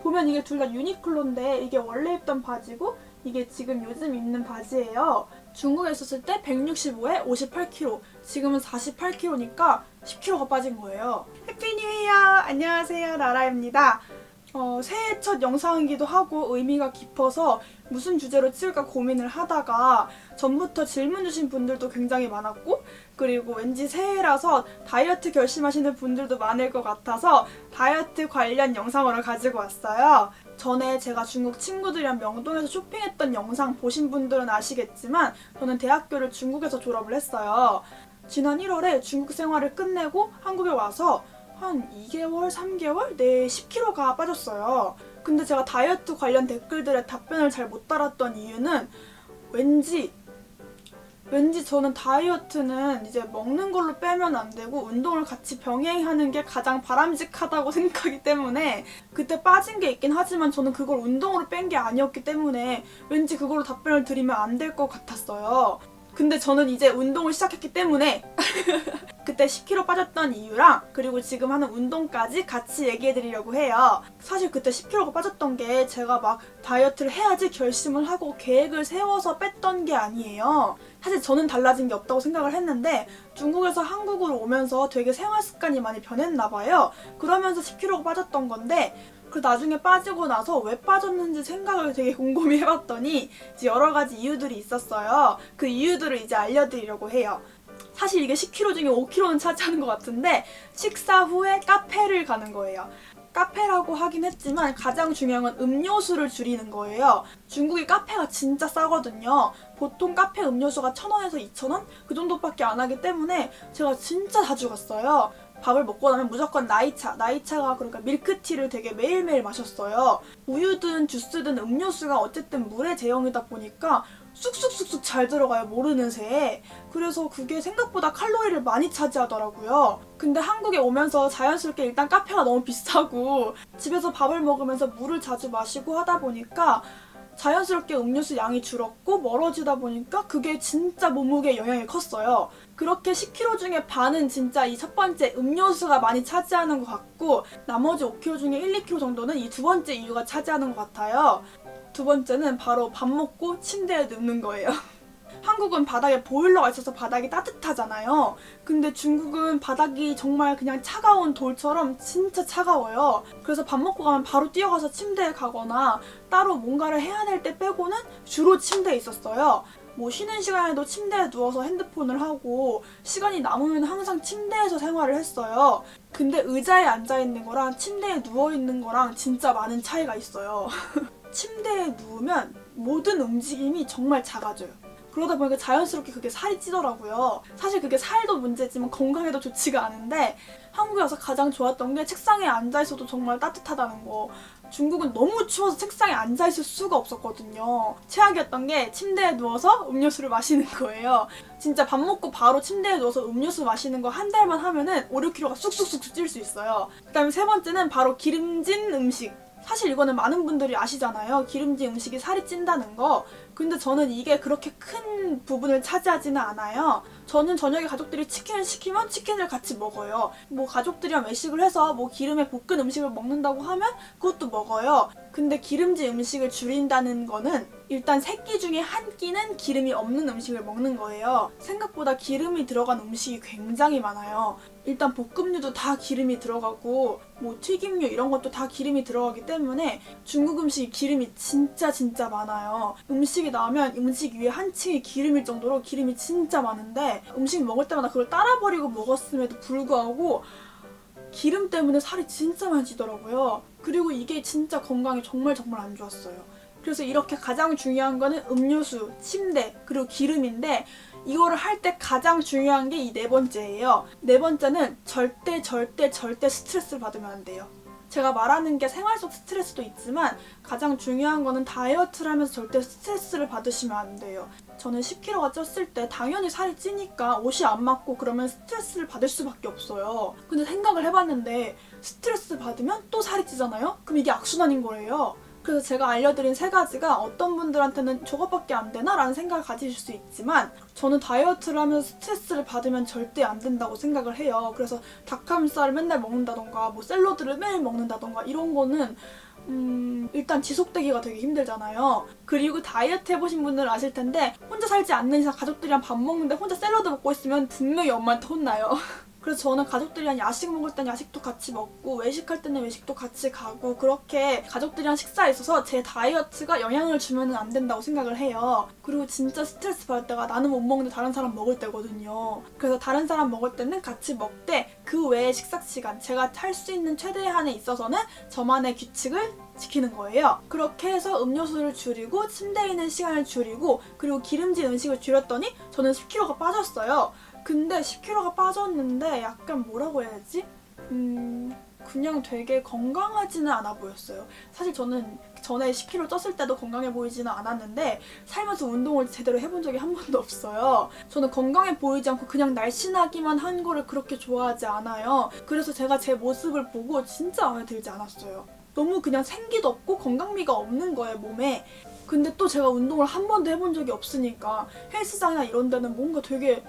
보면 이게 둘 다 유니클로인데 이게 원래 입던 바지고 이게 지금 요즘 입는 바지예요. 중국에 있었을 때 165에 58kg, 지금은 48kg니까 10kg가 빠진 거예요. 해피 뉴 이어! 안녕하세요, 라라입니다. 어, 새해 첫 영상이기도 하고 의미가 깊어서 무슨 주제로 찍을까 고민을 하다가 전부터 질문 주신 분들도 굉장히 많았고 그리고 왠지 새해라서 다이어트 결심하시는 분들도 많을 것 같아서 다이어트 관련 영상을 가지고 왔어요. 전에 제가 중국 친구들이랑 명동에서 쇼핑했던 영상 보신 분들은 아시겠지만 저는 대학교를 중국에서 졸업을 했어요. 지난 1월에 중국 생활을 끝내고 한국에 와서 한 2개월, 3개월 내에 10kg가 빠졌어요. 근데 제가 다이어트 관련 댓글들의 답변을 잘 못 달았던 이유는 왠지 왠지 저는 다이어트는 이제 먹는 걸로 빼면 안 되고 운동을 같이 병행하는 게 가장 바람직하다고 생각하기 때문에 그때 빠진 게 있긴 하지만 저는 그걸 운동으로 뺀 게 아니었기 때문에 왠지 그걸로 답변을 드리면 안 될 것 같았어요. 근데 저는 이제 운동을 시작했기 때문에 그때 10kg 빠졌던 이유랑 그리고 지금 하는 운동까지 같이 얘기해 드리려고 해요. 사실 그때 10kg가 빠졌던 게 제가 막 다이어트를 해야지 결심을 하고 계획을 세워서 뺐던 게 아니에요. 사실 저는 달라진 게 없다고 생각을 했는데 중국에서 한국으로 오면서 되게 생활 습관이 많이 변했나 봐요. 그러면서 10kg가 빠졌던 건데 그 나중에 빠지고 나서 왜 빠졌는지 생각을 되게 곰곰이 해봤더니 이제 여러 가지 이유들이 있었어요. 그 이유들을 이제 알려드리려고 해요. 사실 이게 10kg 중에 5kg는 차지하는 것 같은데 식사 후에 카페를 가는 거예요. 카페라고 하긴 했지만 가장 중요한 건 음료수를 줄이는 거예요. 중국의 카페가 진짜 싸거든요. 보통 카페 음료수가 1,000원에서 2,000원? 그 정도밖에 안 하기 때문에 제가 진짜 자주 갔어요. 밥을 먹고 나면 무조건 나이차, 나이차가 그러니까 밀크티를 되게 매일매일 마셨어요. 우유든 주스든 음료수가 어쨌든 물의 제형이다 보니까 쑥쑥쑥쑥 잘 들어가요, 모르는 새에. 그래서 그게 생각보다 칼로리를 많이 차지하더라고요. 근데 한국에 오면서 자연스럽게 일단 카페가 너무 비싸고 집에서 밥을 먹으면서 물을 자주 마시고 하다 보니까 자연스럽게 음료수 양이 줄었고 멀어지다 보니까 그게 진짜 몸무게에 영향이 컸어요. 그렇게 10kg 중에 반은 진짜 이 첫 번째 음료수가 많이 차지하는 것 같고 나머지 5kg 중에 1, 2kg 정도는 이 두 번째 이유가 차지하는 것 같아요. 두 번째는 바로 밥 먹고 침대에 눕는 거예요. 한국은 바닥에 보일러가 있어서 바닥이 따뜻하잖아요. 근데 중국은 바닥이 정말 그냥 차가운 돌처럼 진짜 차가워요. 그래서 밥 먹고 가면 바로 뛰어가서 침대에 가거나 따로 뭔가를 해야 될 때 빼고는 주로 침대에 있었어요. 뭐 쉬는 시간에도 침대에 누워서 핸드폰을 하고 시간이 남으면 항상 침대에서 생활을 했어요. 근데 의자에 앉아 있는 거랑 침대에 누워 있는 거랑 진짜 많은 차이가 있어요. 침대에 누우면 모든 움직임이 정말 작아져요. 그러다 보니까 자연스럽게 그게 살이 찌더라고요. 사실 그게 살도 문제지만 건강에도 좋지가 않은데 한국에 와서 가장 좋았던 게 책상에 앉아 있어도 정말 따뜻하다는 거. 중국은 너무 추워서 책상에 앉아 있을 수가 없었거든요. 최악이었던 게 침대에 누워서 음료수를 마시는 거예요. 진짜 밥 먹고 바로 침대에 누워서 음료수 마시는 거 한 달만 하면은 5, 6kg가 쑥쑥쑥 찔 수 있어요. 그다음에 세 번째는 바로 기름진 음식. 사실 이거는 많은 분들이 아시잖아요. 기름진 음식이 살이 찐다는 거. 근데 저는 이게 그렇게 큰 부분을 차지하지는 않아요. 저는 저녁에 가족들이 치킨을 시키면 치킨을 같이 먹어요. 뭐 가족들이랑 외식을 해서 뭐 기름에 볶은 음식을 먹는다고 하면 그것도 먹어요. 근데 기름진 음식을 줄인다는 거는 일단 세 끼 중에 한 끼는 기름이 없는 음식을 먹는 거예요. 생각보다 기름이 들어간 음식이 굉장히 많아요. 일단 볶음류도 다 기름이 들어가고 뭐 튀김류 이런 것도 다 기름이 들어가기 때문에 중국 음식이 기름이 진짜 진짜 많아요. 음식이 나오면 음식 위에 한 층이 기름일 정도로 기름이 진짜 많은데 음식 먹을 때마다 그걸 따라 버리고 먹었음에도 불구하고 기름 때문에 살이 진짜 많이 찌더라고요. 그리고 이게 진짜 건강에 정말 정말 안 좋았어요. 그래서 이렇게 가장 중요한 거는 음료수, 침대, 그리고 기름인데 이거를 할 때 가장 중요한 게 이 네 번째예요. 네 번째는 절대 절대 절대 스트레스를 받으면 안 돼요. 제가 말하는 게 생활 속 스트레스도 있지만 가장 중요한 거는 다이어트를 하면서 절대 스트레스를 받으시면 안 돼요. 저는 10kg가 쪘을 때 당연히 살이 찌니까 옷이 안 맞고 그러면 스트레스를 받을 수밖에 없어요. 근데 생각을 해봤는데 스트레스 받으면 또 살이 찌잖아요? 그럼 이게 악순환인 거예요. 그래서 제가 알려드린 세 가지가 어떤 분들한테는 저것밖에 안 되나? 라는 생각을 가지실 수 있지만 저는 다이어트를 하면서 스트레스를 받으면 절대 안 된다고 생각을 해요. 그래서 닭가슴살을 맨날 먹는다던가 뭐 샐러드를 매일 먹는다던가 이런 거는 음, 일단 지속되기가 되게 힘들잖아요. 그리고 다이어트 해보신 분들은 아실 텐데 혼자 살지 않는 이상 가족들이랑 밥 먹는데 혼자 샐러드 먹고 있으면 분명히 엄마한테 혼나요. 그래서 저는 가족들이랑 야식 먹을 땐 야식도 같이 먹고 외식할 때는 외식도 같이 가고 그렇게 가족들이랑 식사에 있어서 제 다이어트가 영향을 주면 안 된다고 생각을 해요. 그리고 진짜 스트레스 받을 때가 나는 못 먹는데 다른 사람 먹을 때거든요. 그래서 다른 사람 먹을 때는 같이 먹되 그 외에 식사 시간 제가 할 수 있는 최대한에 있어서는 저만의 규칙을 지키는 거예요. 그렇게 해서 음료수를 줄이고 침대에 있는 시간을 줄이고 그리고 기름진 음식을 줄였더니 저는 10kg가 빠졌어요. 근데 10kg가 빠졌는데 약간 뭐라고 해야 되지? 음, 그냥 되게 건강하지는 않아 보였어요. 사실 저는 전에 10kg 쪘을 때도 건강해 보이지는 않았는데 살면서 운동을 제대로 해본 적이 한 번도 없어요. 저는 건강해 보이지 않고 그냥 날씬하기만 한 거를 그렇게 좋아하지 않아요. 그래서 제가 제 모습을 보고 진짜 마음에 들지 않았어요. 너무 그냥 생기도 없고 건강미가 없는 거예요, 몸에. 근데 또 제가 운동을 한 번도 해본 적이 없으니까 헬스장이나 이런 데는 뭔가 되게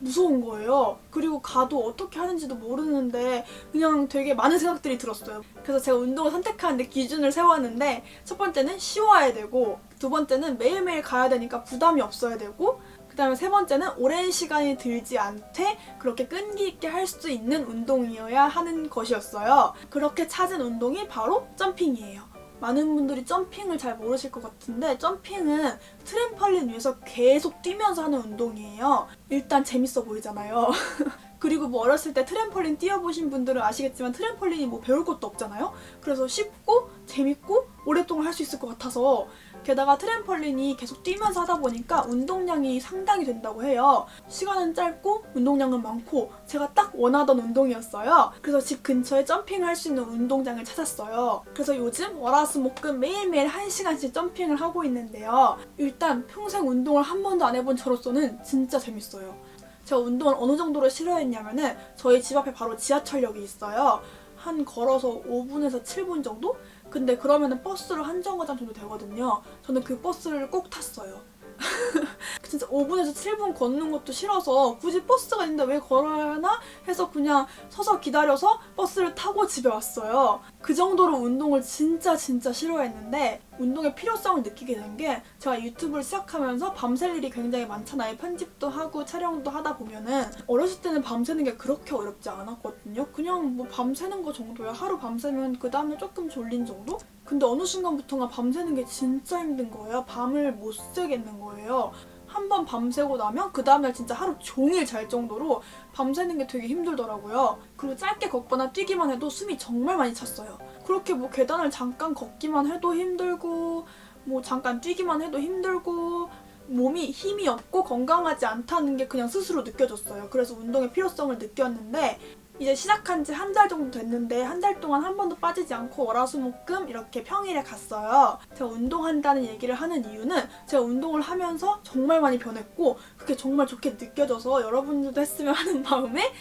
무서운 거예요. 그리고 가도 어떻게 하는지도 모르는데 그냥 되게 많은 생각들이 들었어요. 그래서 제가 운동을 선택하는데 기준을 세웠는데 첫 번째는 쉬워야 되고 두 번째는 매일매일 가야 되니까 부담이 없어야 되고 그다음에 세 번째는 오랜 시간이 들지 않되 그렇게 끈기 있게 할 수 있는 운동이어야 하는 것이었어요. 그렇게 찾은 운동이 바로 점핑이에요. 많은 분들이 점핑을 잘 모르실 것 같은데 점핑은 트램펄린 위에서 계속 뛰면서 하는 운동이에요. 일단 재밌어 보이잖아요. 그리고 뭐 어렸을 때 트램펄린 뛰어보신 분들은 아시겠지만 트램펄린이 뭐 배울 것도 없잖아요. 그래서 쉽고 재밌고 오랫동안 할 수 있을 것 같아서 게다가 트램펄린이 계속 뛰면서 하다 보니까 운동량이 상당히 된다고 해요. 시간은 짧고 운동량은 많고 제가 딱 원하던 운동이었어요. 그래서 집 근처에 점핑을 할 수 있는 운동장을 찾았어요. 그래서 요즘 월화수목금 매일매일 1시간씩 점핑을 하고 있는데요. 일단 평생 운동을 한 번도 안 해본 저로서는 진짜 재밌어요. 제가 운동을 어느 정도로 싫어했냐면은 저희 집 앞에 바로 지하철역이 있어요. 한 걸어서 5분에서 7분 정도? 근데 그러면은 버스로 한 정거장 정도 되거든요. 저는 그 버스를 꼭 탔어요. 진짜 5분에서 7분 걷는 것도 싫어서 굳이 버스가 있는데 왜 걸어야 하나 해서 그냥 서서 기다려서 버스를 타고 집에 왔어요. 그 정도로 운동을 진짜 진짜 싫어했는데 운동의 필요성을 느끼게 된 게 제가 유튜브를 시작하면서 밤샐 일이 굉장히 많잖아요. 편집도 하고 촬영도 하다 보면은 어렸을 때는 밤새는 게 그렇게 어렵지 않았거든요. 그냥 뭐 밤새는 거 정도야. 하루 밤새면 그 다음에 조금 졸린 정도? 근데 어느 순간부터가 밤새는 게 진짜 힘든 거예요. 밤을 못 새겠는 거예요. 한 번 밤새고 나면 그 다음날 진짜 하루 종일 잘 정도로 밤새는 게 되게 힘들더라고요. 그리고 짧게 걷거나 뛰기만 해도 숨이 정말 많이 찼어요. 그렇게 뭐 계단을 잠깐 걷기만 해도 힘들고 뭐 잠깐 뛰기만 해도 힘들고 몸이 힘이 없고 건강하지 않다는 게 그냥 스스로 느껴졌어요. 그래서 운동의 필요성을 느꼈는데 이제 시작한 지 한 달 정도 됐는데 한 달 동안 한 번도 빠지지 않고 월화수목금 이렇게 평일에 갔어요. 제가 운동한다는 얘기를 하는 이유는 제가 운동을 하면서 정말 많이 변했고 그게 정말 좋게 느껴져서 여러분들도 했으면 하는 마음에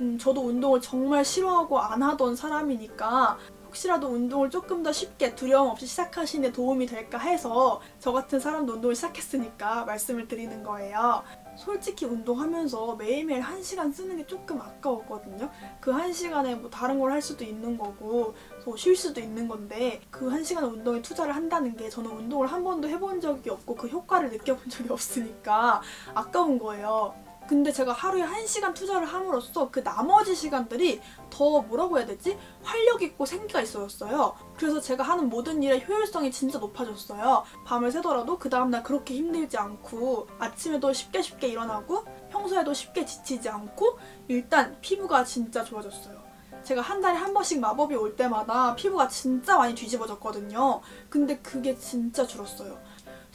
음, 저도 운동을 정말 싫어하고 안 하던 사람이니까 혹시라도 운동을 조금 더 쉽게 두려움 없이 시작하시는 데 도움이 될까 해서 저 같은 사람도 운동을 시작했으니까 말씀을 드리는 거예요. 솔직히 운동하면서 매일매일 한 시간 쓰는 게 조금 아까웠거든요. 그 한 시간에 뭐 다른 걸 할 수도 있는 거고 뭐쉴 수도 있는 건데 그 한 시간 운동에 투자를 한다는 게 저는 운동을 한 번도 해본 적이 없고 그 효과를 느껴본 적이 없으니까 아까운 거예요. 근데 제가 하루에 한시간 투자를 함으로써 그 나머지 시간들이 더 뭐라고 해야 되지? 활력 있고 생기가 있어졌어요. 그래서 제가 하는 모든 일의 효율성이 진짜 높아졌어요. 밤을 새더라도 그 다음날 그렇게 힘들지 않고 아침에도 쉽게 쉽게 일어나고 평소에도 쉽게 지치지 않고 일단 피부가 진짜 좋아졌어요. 제가 한 달에 한 번씩 마법이 올 때마다 피부가 진짜 많이 뒤집어졌거든요. 근데 그게 진짜 줄었어요.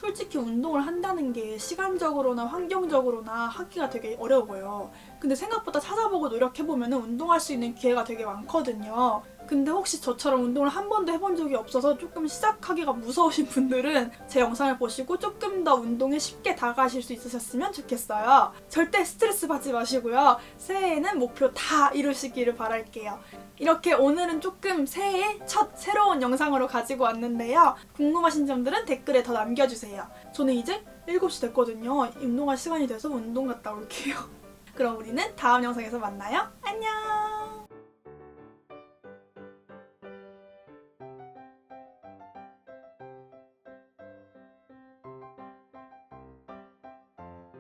솔직히 운동을 한다는 게 시간적으로나 환경적으로나 하기가 되게 어려워요. 근데 생각보다 찾아보고 노력해보면 운동할 수 있는 기회가 되게 많거든요. 근데 혹시 저처럼 운동을 한 번도 해본 적이 없어서 조금 시작하기가 무서우신 분들은 제 영상을 보시고 조금 더 운동에 쉽게 다가가실 수 있으셨으면 좋겠어요. 절대 스트레스 받지 마시고요. 새해에는 목표 다 이루시기를 바랄게요. 이렇게 오늘은 조금 새해 첫 새로운 영상으로 가지고 왔는데요. 궁금하신 점들은 댓글에 더 남겨주세요. 저는 이제 7시 됐거든요. 운동할 시간이 돼서 운동 갔다 올게요. 그럼 우리는 다음 영상에서 만나요. 안녕!